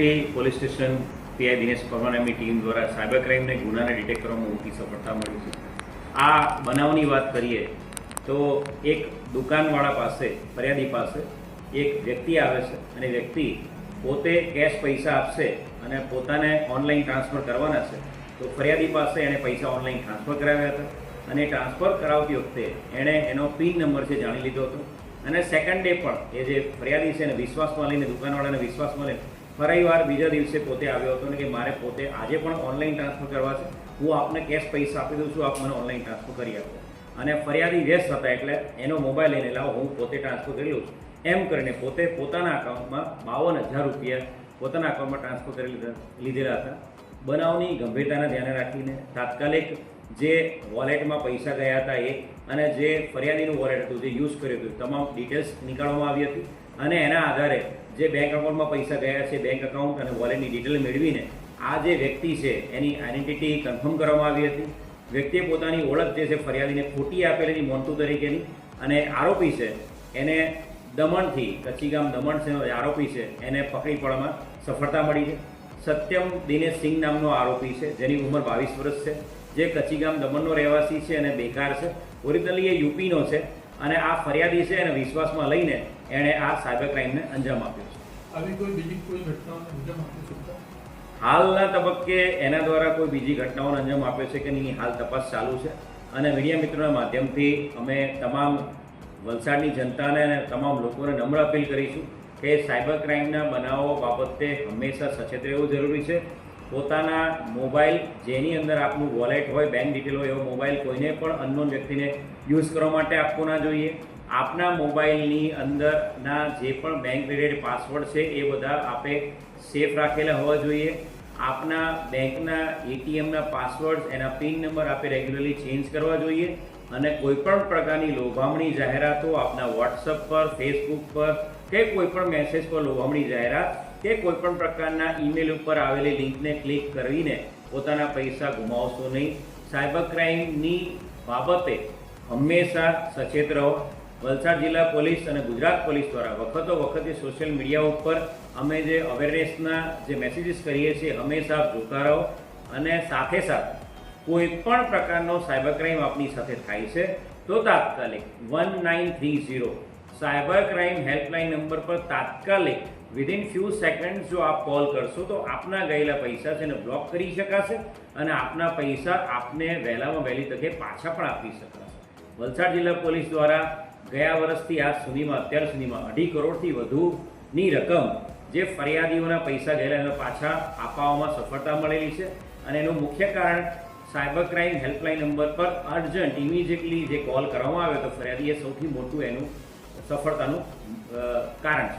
મોટી police station PI Dinesh પરમાનાની team દ્વારા સાયબર ક્રાઇમને ગુનાને ડિટેક્ટ કરવામાં મોટી સફળતા મળી છે. આ બનાવની વાત કરીએ તો એક દુકાનવાળા પાસે, ફરિયાદી પાસે એક વ્યક્તિ આવે છે અને વ્યક્તિ પોતે કેશ પૈસા આપશે અને પોતાને ઓનલાઈન ટ્રાન્સફર કરવાના છે. તો ફરિયાદી પાસે એણે પૈસા ઓનલાઈન ટ્રાન્સફર કરાવ્યા હતા અને ટ્રાન્સફર કરાવતી વખતે એણે એનો પિન નંબર છે જાણી લીધો હતો. અને સેકન્ડ ડે પણ એ જે ફરિયાદી છે એને વિશ્વાસમાં લઈને દુકાનવાળાને વિશ્વાસમાં લઈને ફરી વાર બીજા દિવસે પોતે આવ્યો હતો ને કે મારે પોતે આજે પણ ઓનલાઈન ટ્રાન્સફર કરવા છે. હું આપને કેશ પૈસા આપી દઉં છું, આપ મને ઓનલાઈન ટ્રાન્સફર કરી આપો. અને ફરિયાદી વ્યસ્ત હતા એટલે એનો મોબાઈલ લઈને લાવો, હું પોતે ટ્રાન્સફર કરી લઉં છું. એમ કરીને પોતે પોતાના અકાઉન્ટમાં બાવન હજાર રૂપિયા પોતાના અકાઉન્ટમાં ટ્રાન્સફર કરી લીધા લીધેલા હતા. બનાવની ગંભીરતાને ધ્યાને રાખીને તાત્કાલિક જે વોલેટમાં પૈસા ગયા હતા એ અને જે ફરિયાદીનું વોલેટ હતું, જે યુઝ કર્યું હતું તમામ ડિટેલ્સ નીકાળવામાં આવી હતી. અને એના આધારે જે બેંક અકાઉન્ટમાં પૈસા ગયા છે બેંક અકાઉન્ટ અને વોલેટની ડિટેલ મેળવીને આ જે વ્યક્તિ છે, એની આઈડેન્ટિટી કન્ફર્મ કરવામાં આવી હતી. વ્યક્તિએ પોતાની ઓળખ જે છે, ફરિયાદીને ખોટી આપેલી મોન્ટુ તરીકેની અને આરોપી છે, એને દમણથી, કચ્છીગામ દમણ છે આરોપી છે, એને પકડી પાડવામાં સફળતા મળી છે. સત્યમ દિનેશ સિંહ નામનો આરોપી છે જેની ઉંમર બાવીસ વર્ષ છે. જે કચ્છીગામ દમણનો રહેવાસી છે અને બેકાર છે. ઓરિજિનલી એ યુપીનો છે અને આ ફરિયાદી છે એને વિશ્વાસમાં લઈને એણે આ સાયબર ક્રાઇમને અંજામ આપ્યો છે. આવી કોઈ બીજી કોઈ ઘટનાઓને અંજામ આપી શકતા? હાલના તબક્કે એના દ્વારા કોઈ બીજી ઘટનાઓનો અંજામ આપ્યો છે કે નહીં હાલ તપાસ ચાલુ છે. અને મીડિયા મિત્રોના માધ્યમથી અમે તમામ વલસાડની જનતાને અને તમામ લોકોને નમ્ર અપીલ કરીશું કે સાયબર ક્રાઇમના બનાવો બાબતે હંમેશા સચેત રહેવું જરૂરી છે. પોતાના મોબાઈલ જેની અંદર આપનું વોલેટ હોય, બેંક ડિટેલ હોય, એવો મોબાઈલ કોઈને પણ અનનોન વ્યક્તિને યુઝ કરવા માટે આપવો ના જોઈએ. આપના મોબાઈલની અંદરના જે પણ બેંક રિલેટેડ પાસવર્ડ છે, એ બધા આપે સેફ રાખેલા હોવા જોઈએ. આપના બેંકના એટીએમના પાસવર્ડ એના પિન નંબર આપે રેગ્યુલરલી ચેન્જ કરવા જોઈએ. અને કોઈ પણ પ્રકારની લોભામણી જાહેરાતો આપના વોટ્સઅપ પર ફેસબુક પર કે કોઈ પણ મેસેજ પર લોભામણી જાહેરાત કે કોઈ પણ પ્રકારના ઈમેલ ઉપર આવેલી લિંકને ક્લિક કરીને પોતાના પૈસા ગુમાવશો નહીં. સાયબર ક્રાઇમની બાબતે હંમેશા સચેત રહો. વલસાડ જિલ્લા પોલીસ અને ગુજરાત પોલીસ દ્વારા વખતો વખતે સોશિયલ મીડિયા ઉપર અમે જે અવેરનેસના જે મેસેજીસ કરીએ છીએ, હંમેશા જોતા રહો અને સાથે સાથે કોઈ પણ પ્રકારનો સાયબર ક્રાઇમ આપની સાથે થાય છે, તો તાત્કાલિક one nine three zero cyber crime helpline number પર તાત્કાલિક વિધિન ફ્યુ સેકન્ડ જો આપ કોલ કરશો, તો આપના ગયેલા પૈસા છે એને બ્લોક કરી શકાશે અને આપના પૈસા આપને વહેલામાં વહેલી તકે પાછા પણ આપી શકાશે. વલસાડ જિલ્લા પોલીસ દ્વારા ગયા વર્ષથી આજ સુધીમાં, અત્યાર સુધીમાં અઢી કરોડથી વધુની રકમ જે ફરિયાદીઓના પૈસા ગયેલા, એને પાછા આપવામાં સફળતા મળેલી છે. અને એનું મુખ્ય કારણ સાયબર ક્રાઇમ હેલ્પલાઇન નંબર પર અર્જન્ટ ઇમિડિયેટલી જે કોલ કરવામાં આવે તો ફરિયાદી, એ સૌથી મોટું એનું સફળતાનું કારણ છે.